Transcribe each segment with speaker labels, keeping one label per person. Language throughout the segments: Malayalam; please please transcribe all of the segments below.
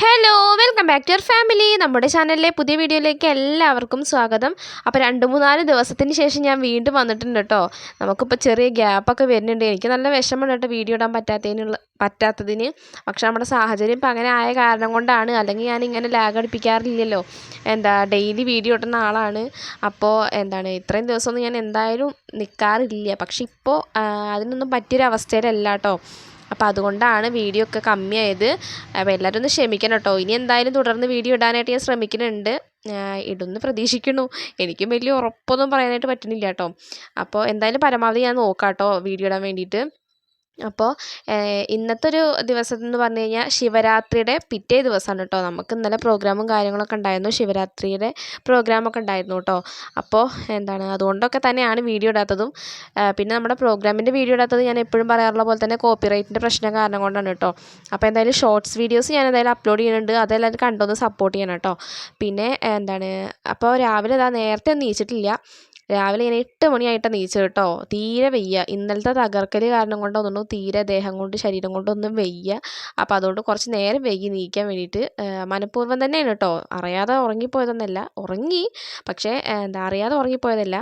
Speaker 1: Hello welcome back to your family നമ്മുടെ ചാനലിലെ പുതിയ വീഡിയോയിലേക്ക് എല്ലാവർക്കും സ്വാഗതം. അപ്പോൾ രണ്ട് മൂന്നാൽ ദിവസത്തിന് ശേഷം ഞാൻ വീണ്ടും വന്നിട്ടുണ്ട് കേട്ടോ. നമുക്കിപ്പോൾ ചെറിയ ഗ്യാപ്പൊക്കെ വരുന്നുണ്ട്. എനിക്ക് നല്ല വിഷമമുണ്ട് കേട്ടോ വീഡിയോ ഇടാൻ പറ്റാത്തതിനുള്ള പറ്റാത്തതിന്. പക്ഷെ നമ്മുടെ സാഹചര്യം ഇപ്പം അങ്ങനെ ആയ കാരണം കൊണ്ടാണ്. അല്ലെങ്കിൽ ഞാൻ ഇങ്ങനെ ലാഗ് അടിപ്പിക്കാറില്ലല്ലോ. എന്താ ഡെയിലി വീഡിയോ ഇടുന്ന ആളാണ്. അപ്പോൾ എന്താണ് ഇത്രയും ദിവസമൊന്നും ഞാൻ എന്തായാലും നിൽക്കാറില്ല പക്ഷെ ഇപ്പോൾ അതിനൊന്നും പറ്റിയൊരവസ്ഥയിലല്ല കേട്ടോ. അപ്പോൾ അതുകൊണ്ടാണ് വീഡിയോ ഒക്കെ കമ്മിയായത്. അപ്പോൾ എല്ലാവരും ഒന്ന് ക്ഷമിക്കണം കേട്ടോ. ഇനി എന്തായാലും തുടർന്ന് വീഡിയോ ഇടാനായിട്ട് ഞാൻ ശ്രമിക്കുന്നുണ്ട്. ഇടുന്ന് പ്രതീക്ഷിക്കുന്നു. എനിക്കും വലിയ ഉറപ്പൊന്നും പറയാനായിട്ട് പറ്റുന്നില്ല കേട്ടോ. അപ്പോൾ എന്തായാലും പരമാവധി ഞാൻ നോക്കാം കേട്ടോ വീഡിയോ ഇടാൻ വേണ്ടിയിട്ട്. അപ്പോൾ ഇന്നത്തെ ഒരു ദിവസം എന്ന് പറഞ്ഞു കഴിഞ്ഞാൽ ശിവരാത്രിയുടെ പിറ്റേ ദിവസമാണ് കേട്ടോ നമുക്ക് ഇന്നലെ പ്രോഗ്രാമും കാര്യങ്ങളൊക്കെ ഉണ്ടായിരുന്നു. ശിവരാത്രിയുടെ പ്രോഗ്രാമൊക്കെ ഉണ്ടായിരുന്നു കേട്ടോ അപ്പോൾ എന്താണ് അതുകൊണ്ടൊക്കെ തന്നെയാണ് വീഡിയോ ഇടാത്തതും. പിന്നെ നമ്മുടെ പ്രോഗ്രാമിന്റെ വീഡിയോ ഇടാത്തത് ഞാൻ എപ്പോഴും പറയാറുള്ള പോലെ തന്നെ കോപ്പിറൈറ്റിന്റെ പ്രശ്നം കാരണം കൊണ്ടാണ് കേട്ടോ അപ്പോൾ എന്തായാലും ഷോർട്സ് വീഡിയോസ് ഞാൻ എന്തായാലും അപ്ലോഡ് ചെയ്യുന്നുണ്ട്. അതെല്ലാവരും കണ്ടൊന്ന് സപ്പോർട്ട് ചെയ്യണം കേട്ടോ പിന്നെ എന്താണ് അപ്പോൾ രാവിലെ ഇതാ നേരത്തെ ഒന്നും നീച്ചിട്ടില്ല രാവിലെ ഇങ്ങനെ എട്ട് മണിയായിട്ടാണ് നീച്ചത് കേട്ടോ. തീരെ വയ്യ. ഇന്നലത്തെ തകർക്കൽ കാരണം കൊണ്ട് ഒന്നും തീരെ ദേഹം കൊണ്ട് ശരീരം കൊണ്ടൊന്നും വയ്യ. അപ്പോൾ അതുകൊണ്ട് കുറച്ച് നേരം വൈകി നീക്കാൻ വേണ്ടിയിട്ട് മനഃപൂർവം തന്നെയാണ് കേട്ടോ. അറിയാതെ ഉറങ്ങിപ്പോയതൊന്നല്ല. ഉറങ്ങി പക്ഷേ എന്താ അറിയാതെ ഉറങ്ങിപ്പോയതല്ല.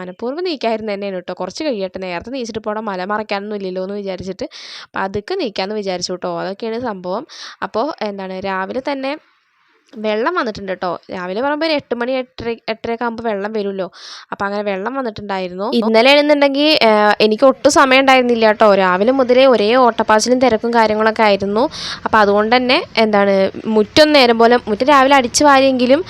Speaker 1: മനഃപൂർവം നീക്കായിരുന്നു തന്നെയാണ് കേട്ടോ. കുറച്ച് കഴിയട്ടെ. നേരത്തെ നീച്ചിട്ട് പോകണം മല മറയ്ക്കാനൊന്നും ഇല്ലല്ലോ എന്ന് വിചാരിച്ചിട്ട്. അപ്പോൾ അതൊക്കെ നീക്കാമെന്ന് വിചാരിച്ചു കേട്ടോ. അതൊക്കെയാണ് സംഭവം. അപ്പോൾ എന്താണ് രാവിലെ തന്നെ വെള്ളം വന്നിട്ടുണ്ട് കേട്ടോ രാവിലെ പറയുമ്പോൾ ഒരു എട്ട് മണി എട്ടര എട്ടരയൊക്കെ ആകുമ്പോൾ വെള്ളം വരുമല്ലോ അപ്പം അങ്ങനെ വെള്ളം വന്നിട്ടുണ്ടായിരുന്നു. ഇന്നലെ ആണെന്നുണ്ടെങ്കിൽ എനിക്ക് ഒട്ടും സമയം ഉണ്ടായിരുന്നില്ല കേട്ടോ രാവിലെ മുതലേ ഒരേ ഓട്ടപ്പാച്ചിലും തിരക്കും കാര്യങ്ങളൊക്കെ ആയിരുന്നു. അപ്പോൾ അതുകൊണ്ട് തന്നെ എന്താണ് മുറ്റം നേരം പോലെ മുറ്റം രാവിലെ അടിച്ചു വാരിയെങ്കിലും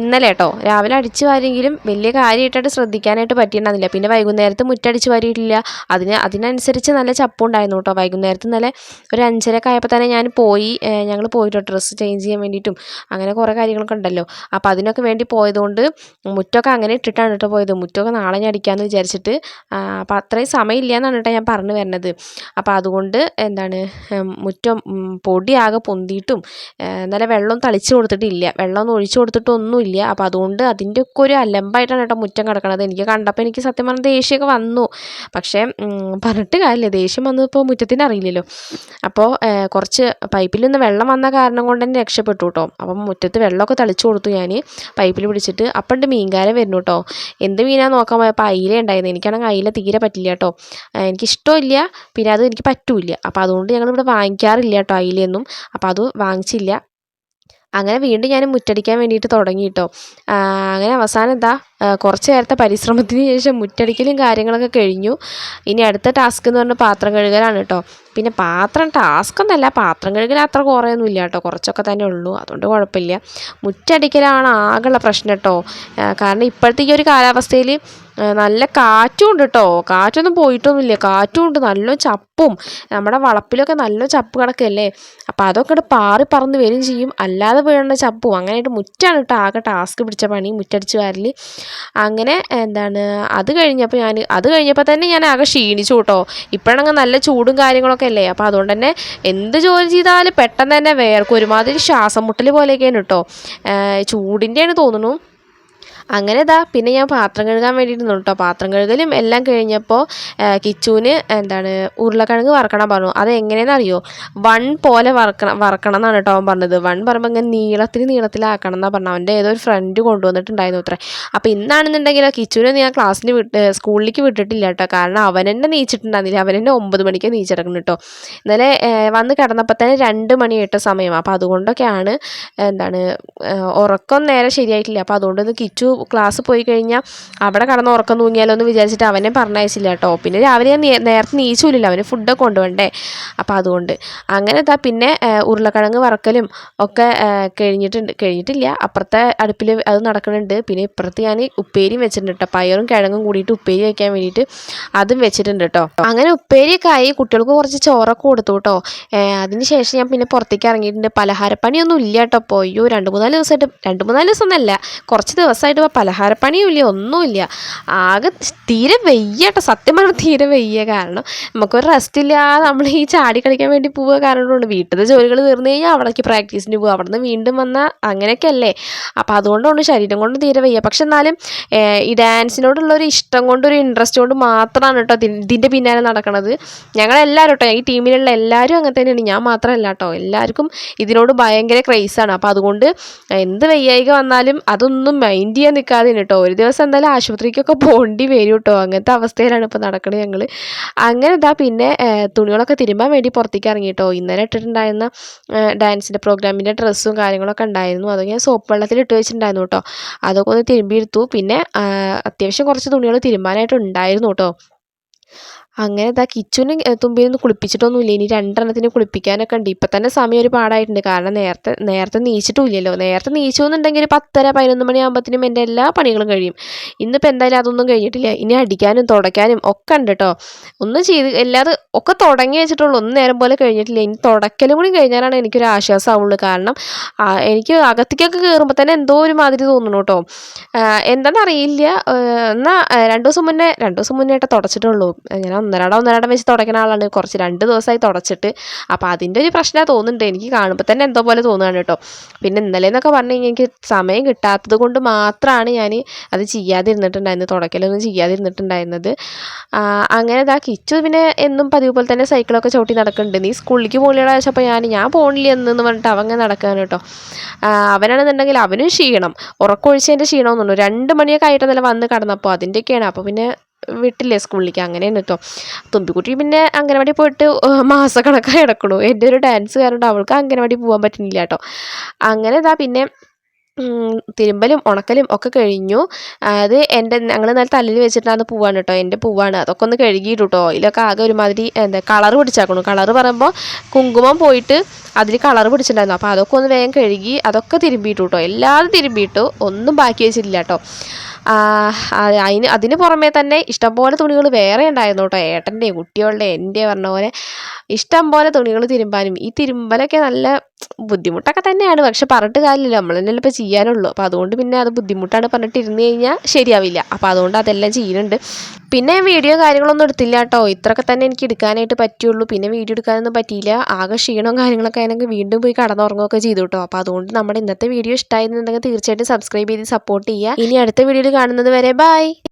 Speaker 1: ഇന്നലെ കേട്ടോ രാവിലെ അടിച്ചു വാരിയെങ്കിലും വലിയ കാര്യമായിട്ടായിട്ട് ശ്രദ്ധിക്കാനായിട്ട് പറ്റിയിട്ടുണ്ടായിരുന്നില്ല. പിന്നെ വൈകുന്നേരത്ത് മുറ്റടിച്ച് വാരിയിട്ടില്ല. അതിന് അതിനനുസരിച്ച് നല്ല ചപ്പുണ്ടായിരുന്നു കേട്ടോ വൈകുന്നേരത്ത് ഇന്നലെ ഒരു അഞ്ചരയൊക്കെ ആയപ്പോൾ തന്നെ ഞാൻ പോയി ഞങ്ങൾ പോയിട്ടോ ഡ്രസ്സ് ചേഞ്ച് ചെയ്യാൻ വേണ്ടിയിട്ടും. അങ്ങനെ കുറേ കാര്യങ്ങളൊക്കെ ഉണ്ടല്ലോ. അപ്പോൾ അതിനൊക്കെ വേണ്ടി പോയതുകൊണ്ട് മുറ്റമൊക്കെ അങ്ങനെ ഇട്ടിട്ടാണ് കേട്ടോ പോയത്. മുറ്റമൊക്കെ നാളെ ഞാൻ അടിക്കാമെന്ന് വിചാരിച്ചിട്ട് അപ്പോൾ അത്രയും സമയമില്ല എന്നാണ് കേട്ടോ ഞാൻ പറഞ്ഞു വരുന്നത്. അപ്പോൾ അതുകൊണ്ട് എന്താണ് മുറ്റം പൊടിയാകെ പൊന്തിയിട്ടും നല്ല വെള്ളം തളിച്ച് കൊടുത്തിട്ടില്ല. വെള്ളം ഒഴിച്ചു കൊടുത്തിട്ടൊന്നുമില്ല. അപ്പോൾ അതുകൊണ്ട് അതിന്റെ ഒക്കെ ഒരു അലമ്പായിട്ടാണ് കേട്ടോ മുറ്റം കിടക്കണത്. എനിക്ക് കണ്ടപ്പോൾ എനിക്ക് സത്യം പറഞ്ഞാൽ ദേഷ്യമൊക്കെ വന്നു. പക്ഷേ പറഞ്ഞിട്ട് കാര്യമില്ല. ദേഷ്യം വന്നപ്പോൾ മുറ്റത്തിന് അറിയില്ലല്ലോ അപ്പോൾ കുറച്ച് പൈപ്പിൽ നിന്ന് വെള്ളം വന്ന കാരണം കൊണ്ട് തന്നെ രക്ഷപ്പെട്ടു കേട്ടോ. അപ്പം മുറ്റത്ത് വെള്ളമൊക്കെ തളിച്ചു കൊടുത്തു ഞാൻ. പൈപ്പിൽ പിടിച്ചിട്ട് അപ്പം ഉണ്ട് മീൻകാരൻ വരുന്നു കേട്ടോ എന്ത് മീനാ നോക്കാൻ പോയപ്പോൾ അയില ഉണ്ടായിരുന്നു. എനിക്കാണെങ്കിൽ അയില തീരെ പറ്റില്ല കേട്ടോ എനിക്കിഷ്ടമില്ല. പിന്നെ അത് എനിക്ക് പറ്റൂല അപ്പോൾ അതുകൊണ്ട് ഞങ്ങളിവിടെ വാങ്ങിക്കാറില്ല കേട്ടോ അയിലയൊന്നും. അപ്പോൾ അത് വാങ്ങിച്ചില്ല. അങ്ങനെ വീണ്ടും ഞാൻ മുറ്റടിക്കാൻ വേണ്ടിയിട്ട് തുടങ്ങി കേട്ടോ അങ്ങനെ അവസാനം എന്താ? കുറച്ച് നേരത്തെ പരിശ്രമത്തിന് ശേഷം മുറ്റടിക്കലും കാര്യങ്ങളൊക്കെ കഴിഞ്ഞു. ഇനി അടുത്ത ടാസ്ക് എന്ന് പറഞ്ഞാൽ പാത്രം കഴുകലാണ് കേട്ടോ പിന്നെ പാത്രം ടാസ്ക് ഒന്നല്ല പാത്രം കഴുകൽ അത്ര കുറേയൊന്നും ഇല്ല കേട്ടോ കുറച്ചൊക്കെ തന്നെ ഉള്ളൂ. അതുകൊണ്ട് കുഴപ്പമില്ല. മുറ്റടിക്കലാണ് ആകെയുള്ള പ്രശ്നം കേട്ടോ കാരണം ഇപ്പോഴത്തെ ഈ ഒരു കാലാവസ്ഥയിൽ നല്ല കാറ്റും ഉണ്ട് കേട്ടോ കാറ്റൊന്നും പോയിട്ടൊന്നുമില്ല. കാറ്റും ഉണ്ട് നല്ല ചപ്പും. നമ്മുടെ വളപ്പിലൊക്കെ നല്ല ചപ്പ് കിടക്കല്ലേ അപ്പം അതൊക്കെ പാറി പറന്ന് വരും ചെയ്യും. അല്ലാതെ വീഴേണ്ട ചപ്പും. അങ്ങനെയായിട്ട് മുറ്റാണ് കേട്ടോ ആകെ ടാസ്ക് പിടിച്ച പണി. മുറ്റടിച്ച് വാരൽ അങ്ങനെ എന്താണ് അത് കഴിഞ്ഞപ്പോൾ ഞാൻ അത് കഴിഞ്ഞപ്പോൾ തന്നെ ഞാൻ ആകെ ക്ഷീണിച്ചു കേട്ടോ. ഇപ്പോഴാണെങ്കിൽ നല്ല ചൂടും കാര്യങ്ങളൊക്കെ അല്ലേ? അപ്പോൾ അതുകൊണ്ട് തന്നെ എന്ത് ജോലി ചെയ്താലും പെട്ടെന്ന് തന്നെ വേർക്കും. ഒരുമാതിരി ശ്വാസം മുട്ടൽ പോലെയൊക്കെയാണ് കേട്ടോ. ചൂടിന്റെയാണ് തോന്നുന്നു. അങ്ങനെ ഇതാ പിന്നെ ഞാൻ പാത്രം കഴുകാൻ വേണ്ടിയിട്ട് കേട്ടോ പാത്രം കഴുകലും എല്ലാം കഴിഞ്ഞപ്പോൾ കിച്ചുവിന് എന്താണ് ഉരുളക്കിഴങ്ങ് വറക്കണം പറഞ്ഞു. അത് എങ്ങനെയെന്ന് അറിയോ? വൺ പോലെ വറക്കണം വറക്കണം എന്നാണ് കേട്ടോ അവൻ പറഞ്ഞത്. വൺ പറയുമ്പോൾ ഇങ്ങനെ നീളത്തിൽ നീളത്തിലാക്കണം എന്നാണ് പറഞ്ഞത്. അവന്റെ ഏതോ ഒരു ഫ്രണ്ട് കൊണ്ടുവന്നിട്ടുണ്ടായിരുന്നു അത്രേ. അപ്പോൾ ഇന്നാണെന്നുണ്ടെങ്കിൽ കിച്ചുവിനെ ഞാൻ ക്ലാസ്സിന് വിട്ട് സ്കൂളിലേക്ക് വിട്ടിട്ടില്ല കേട്ടോ കാരണം അവൻ തന്നെ നീച്ചിട്ടുണ്ടായിരുന്നില്ല. അവൻ തന്നെ ഒമ്പത് മണിക്ക് നീച്ചിടക്കണം കേട്ടോ ഇന്നലെ വന്ന് കിടന്നപ്പോൾ തന്നെ രണ്ട് മണി ഇട്ട സമയം. അപ്പോൾ അതുകൊണ്ടൊക്കെയാണ് എന്താണ് ഉറക്കം നേരെ ശരിയായിട്ടില്ല. അപ്പോൾ അതുകൊണ്ട് കിച്ചു ക്ലാസ് പോയി കഴിഞ്ഞാൽ അവിടെ കടന്ന് ഉറക്കം തൂങ്ങിയാലോ എന്ന് വിചാരിച്ചിട്ട് അവനെ പറഞ്ഞയച്ചില്ല കേട്ടോ. പിന്നെ രാവിലെ ഞാൻ നേരത്തെ നീച്ചൂലില്ല അവന് ഫുഡൊക്കെ കൊണ്ടുപോകണ്ടേ. അപ്പോൾ അതുകൊണ്ട് അങ്ങനെ താ പിന്നെ ഉരുളക്കിഴങ്ങ് വറക്കലും ഒക്കെ കഴിഞ്ഞിട്ടുണ്ട്. കഴിഞ്ഞിട്ടില്ല. അപ്പുറത്തെ അടുപ്പിൽ അത് നടക്കുന്നുണ്ട് പിന്നെ ഇപ്പുറത്ത് ഞാൻ ഉപ്പേരിയും വെച്ചിട്ടുണ്ട് കേട്ടോ. പയറും കിഴങ്ങും കൂടിയിട്ട് ഉപ്പേരി വയ്ക്കാൻ വേണ്ടിയിട്ട് അതും വെച്ചിട്ടുണ്ട് കേട്ടോ. അങ്ങനെ ഉപ്പേരിയൊക്കെ ആയി. കുട്ടികൾക്ക് കുറച്ച് ചോറൊക്കെ കൊടുത്തു കേട്ടോ. അതിന് ശേഷം ഞാൻ പിന്നെ പുറത്തേക്ക് ഇറങ്ങിയിട്ടുണ്ട്. പലഹാരപ്പണിയൊന്നും ഇല്ല കേട്ടോ. പോയോ രണ്ട് മൂന്നാൽ ദിവസമായിട്ട് രണ്ട് മൂന്നാൽ ദിവസം ഒന്നല്ല കുറച്ച് ദിവസമായിട്ട് പലഹാരപ്പണിയും ഇല്ല ഒന്നുമില്ല. ആകെ തീരെ വെയ്യട്ടെ. സത്യം പറഞ്ഞാൽ തീരെ വെയ്യ കാരണം നമുക്കൊരു റെസ്റ്റ് ഇല്ല നമ്മൾ ഈ ചാടി കളിക്കാൻ വേണ്ടി പോവുക കാരണമുണ്ട് വീട്ടിലത്തെ ജോലികൾ തീർന്നു കഴിഞ്ഞാൽ അവിടേക്ക് പ്രാക്ടീസിന് പോകുക അവിടെ നിന്ന് വീണ്ടും വന്നാൽ അങ്ങനെയൊക്കെ അല്ലേ അപ്പോൾ അതുകൊണ്ടുണ്ട് ശരീരം കൊണ്ട് തീരെ വയ്യ. പക്ഷെ എന്നാലും ഈ ഡാൻസിനോടുള്ള ഒരു ഇഷ്ടം കൊണ്ട് ഒരു ഇൻട്രസ്റ്റ് കൊണ്ട് മാത്രമാണ് കേട്ടോ ഇതിൻ- ഇതിന്റെ പിന്നാലെ നടക്കണത്. ഞങ്ങളെല്ലാവരും കേട്ടോ ഈ ടീമിലുള്ള എല്ലാവരും അങ്ങനെ തന്നെയാണ്. ഞാൻ മാത്രമല്ല കേട്ടോ. എല്ലാവർക്കും ഇതിനോട് ഭയങ്കര ക്രൈസാണ് അപ്പോൾ അതുകൊണ്ട് എന്ത് വയ്യായിക വന്നാലും അതൊന്നും മൈൻഡ് ചെയ്യാൻ നിൽക്കാതെ കേട്ടോ. ഒരു ദിവസം എന്തായാലും ആശുപത്രിക്കൊക്കെ പോകേണ്ടി വരും കേട്ടോ. അങ്ങനത്തെ അവസ്ഥയിലാണ് ഇപ്പോൾ നടക്കണത് ഞങ്ങൾ അങ്ങനെ ഇതാ പിന്നെ തുണികളൊക്കെ തിരുമ്പാൻ വേണ്ടി പുറത്തേക്ക് ഇറങ്ങി കേട്ടോ. ഇന്നലെ ഇട്ടിട്ടുണ്ടായിരുന്ന ഡാൻസിന്റെ പ്രോഗ്രാമിന്റെ ഡ്രസ്സും കാര്യങ്ങളൊക്കെ ഉണ്ടായിരുന്നു. അതൊക്കെ ഞാൻ സോപ്പ് വെള്ളത്തിൽ ഇട്ട് വെച്ചിട്ടുണ്ടായിരുന്നു കേട്ടോ. അതൊക്കെ ഒന്ന് തിരുമ്പിയെടുത്തു. പിന്നെ അത്യാവശ്യം കുറച്ച് തുണികൾ തിരുമ്പാനായിട്ട് ഉണ്ടായിരുന്നു കേട്ടോ. അങ്ങനെ ഇതാ കിച്ചുവിന് തുമ്പിനൊന്നും കുളിപ്പിച്ചിട്ടൊന്നുമില്ല. ഇനി രണ്ടെണ്ണത്തിന് കുളിപ്പിക്കാനൊക്കെ ഉണ്ട് ഇപ്പം തന്നെ സമയം ഒരു പാടായിട്ടുണ്ട്. കാരണം നേരത്തെ നേരത്തെ നീച്ചിട്ടുമില്ലല്ലോ. നേരത്തെ നീച്ചു എന്നുണ്ടെങ്കിൽ ഒരു പത്തര പതിനൊന്ന് മണിയാകുമ്പോഴത്തേനും എന്റെ എല്ലാ പണികളും കഴിയും. ഇന്നിപ്പോൾ എന്തായാലും അതൊന്നും കഴിഞ്ഞിട്ടില്ല. ഇനി അടിക്കാനും തുടയ്ക്കാനും ഒക്കെ ഉണ്ട് കേട്ടോ. ഒന്നും ചെയ്ത് എല്ലാത് ഒക്കെ തുടങ്ങി വെച്ചിട്ടുള്ളൂ. ഒന്നും നേരം പോലെ കഴിഞ്ഞിട്ടില്ല. ഇനി തുടയ്ക്കലും കൂടി കഴിഞ്ഞാലാണ് എനിക്കൊരു ആശ്വാസമാവുള്ളൂ. കാരണം എനിക്ക് അകത്തേക്കൊക്കെ കയറുമ്പോൾ തന്നെ എന്തോ ഒരു മാതിരി തോന്നുന്നു കേട്ടോ. എന്താണെന്നറിയില്ല. എന്നാൽ രണ്ട് ദിവസം മുന്നേ രണ്ട് ദിവസം മുന്നേ ആയിട്ട് തുടച്ചിട്ടുള്ളൂ. ഞാൻ ഒന്നരാടം ഒന്നരാടം വെച്ച് തുടയ്ക്കുന്ന ആളാണ്. കുറച്ച് രണ്ട് ദിവസമായി തുടച്ചിട്ട്. അപ്പോൾ അതിന്റെ ഒരു പ്രശ്നമാണ് തോന്നുന്നുണ്ട്. എനിക്ക് കാണുമ്പോൾ തന്നെ എന്തോ പോലെ തോന്നുകയാണ് കേട്ടോ. പിന്നെ ഇന്നലെ എന്നൊക്കെ പറഞ്ഞു കഴിഞ്ഞാൽ എനിക്ക് സമയം കിട്ടാത്തത് കൊണ്ട് മാത്രമാണ് ഞാൻ അത് ചെയ്യാതിരുന്നിട്ടുണ്ടായിരുന്നത്. തുടക്കലൊന്നും ചെയ്യാതിരുന്നിട്ടുണ്ടായിരുന്നത്. അങ്ങനെ ഇതാ കിച്ചു പിന്നെ എന്നും പതിവ് പോലെ തന്നെ സൈക്കിളൊക്കെ ചവിട്ടി നടക്കുന്നുണ്ട്. നീ സ്കൂളിലേക്ക് പോലെയുള്ള വെച്ചപ്പോൾ ഞാൻ ഞാൻ പോകണില്ല എന്ന് പറഞ്ഞിട്ട് അവൻ അങ്ങനെ നടക്കുകയാണ് കേട്ടോ. അവനാണെന്നുണ്ടെങ്കിൽ അവനും ക്ഷീണം. ഉറക്കമൊഴിച്ചതിന്റെ ക്ഷീണമെന്നുണ്ട് രണ്ട് മണിയൊക്കെ ആയിട്ട് നല്ല വന്ന് കടന്നപ്പോൾ അതിന്റെയൊക്കെയാണ് അപ്പോൾ പിന്നെ വിട്ടില്ലേ സ്കൂളിലേക്ക് അങ്ങനെയാണ് കേട്ടോ തുമ്പിക്കുട്ടി പിന്നെ അംഗനവാടി പോയിട്ട് മാസക്കണക്കായി കിടക്കണു. എന്റെ ഒരു ഡാൻസ് കാരണം അവൾക്ക് അംഗനവാടി പോകാൻ പറ്റുന്നില്ല കേട്ടോ അങ്ങനെ ഇതാ പിന്നെ തിരുമ്പലും ഉണക്കലും ഒക്കെ കഴിഞ്ഞു. അത് എന്റെ ഞങ്ങൾ നല്ല തല്ലിൽ വെച്ചിട്ടാണ് പൂവാണ് കേട്ടോ എന്റെ പൂവാണ്. അതൊക്കെ ഒന്ന് കഴുകിയിട്ടു കേട്ടോ ഇതിലൊക്കെ ആകെ ഒരുമാതിരി എന്താ കളർ പിടിച്ചാക്കണു. കളർ പറയുമ്പോൾ കുങ്കുമം പോയിട്ട് അതിൽ കളർ പിടിച്ചിട്ടുണ്ടായിരുന്നു. അപ്പോൾ അതൊക്കെ ഒന്ന് വേഗം കഴുകി അതൊക്കെ തിരുമ്പിയിട്ടു കേട്ടോ എല്ലാതും തിരുമ്പിയിട്ടു. ഒന്നും ബാക്കി വെച്ചിട്ടില്ല കേട്ടോ അതിന് അതിന് പുറമേ തന്നെ ഇഷ്ടംപോലെ തുണികൾ വേറെ ഉണ്ടായിരുന്നു കേട്ടോ. ഏട്ടന്റെയും കുട്ടികളുടെ എന്റെ പറഞ്ഞ പോലെ ഇഷ്ടം പോലെ തുണികൾ തിരുമ്പാനും. ഈ തിരുമ്പലൊക്കെ നല്ല ബുദ്ധിമുട്ടൊക്കെ തന്നെയാണ്. പക്ഷെ പറഞ്ഞിട്ട് കാര്യമില്ല. നമ്മൾ തന്നെ ഇപ്പോൾ ചെയ്യാനുള്ളൂ. അപ്പോൾ അതുകൊണ്ട് പിന്നെ അത് ബുദ്ധിമുട്ടാണ് പറഞ്ഞിട്ട് ഇരുന്ന് കഴിഞ്ഞാൽ ശരിയാവില്ല. അപ്പോൾ അതുകൊണ്ട് അതെല്ലാം ചെയ്യുന്നുണ്ട്. പിന്നെ വീഡിയോ കാര്യങ്ങളൊന്നും എടുത്തില്ല കേട്ടോ. ഇത്രയൊക്കെ തന്നെ എനിക്ക് എടുക്കാനായിട്ട് പറ്റുള്ളൂ പിന്നെ വീഡിയോ എടുക്കാനൊന്നും പറ്റിയില്ല. ആകെ ക്ഷീണവും കാര്യങ്ങളൊക്കെ ആണെങ്കിൽ വീണ്ടും പോയി കടന്നുറങ്ങുകയൊക്കെ ചെയ്തു കേട്ടോ. അപ്പോൾ അതുകൊണ്ട് നമ്മുടെ ഇന്നത്തെ വീഡിയോ ഇഷ്ടമായിരുന്നുണ്ടെങ്കിൽ തീർച്ചയായിട്ടും സബ്സ്ക്രൈബ് ചെയ്ത് സപ്പോർട്ട് ചെയ്യുക. ഇനി അടുത്ത വീഡിയോയിൽ കാണുന്നത് വരെ. ബൈ.